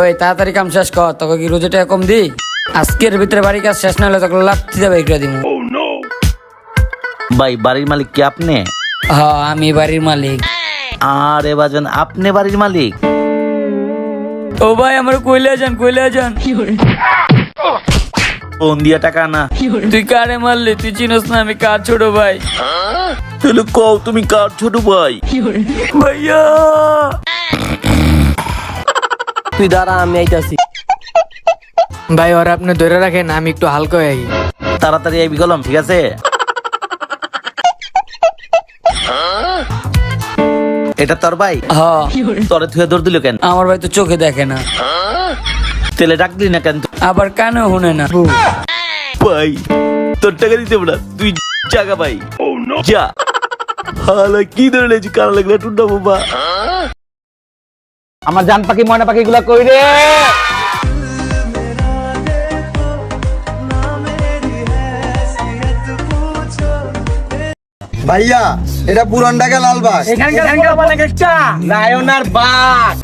ওই তাড়াতাড়ি কাম শেষ কর তোকে কি রোজে টাকা কম দি আজকের ভিতরে বাড়ি কাজ শেষ না হলে তোকে লাথি যাবে এগুলো দিব ভাই বাড়ির মালিক কি আপনি? হ আমি বাড়ির মালিক। আরে বাজান আপনি বাড়ির মালিক? ও ভাই আমার কইলে যান কইলে যান। ফোন দিয়া টাকা না। তুই কারে মারলি? তুই চিনস না আমি কার ছোট ভাই? তাহলে কও তুমি কার ছোট ভাই? ভাইয়া! তুই দাঁড়া আমি আইতাছি। ভাই ওরা আপনি ধরে রাখেন আমি একটু হালকা হয়ে তাড়াতাড়ি আইবি গেলাম ঠিক আছে? এটা তোর ভাই? হ। তরে থুয়ে দৌড় দিল কেন? আমার ভাই তো চোখে দেখে না। তেলে ডাকলি না কেন আবার কানে শুনে না। ভাই তোর টাকা দিতে না তুই জাগা ভাই। যা। হালা কি ধরে লেছি কার লাগলে টুন্ডা বাবা? আমার জান পাখি ময়না পাখি গুলা কই রে? ভাইয়া এটা পুরান ঢাকা লালবাগ। এখানকার বাঘ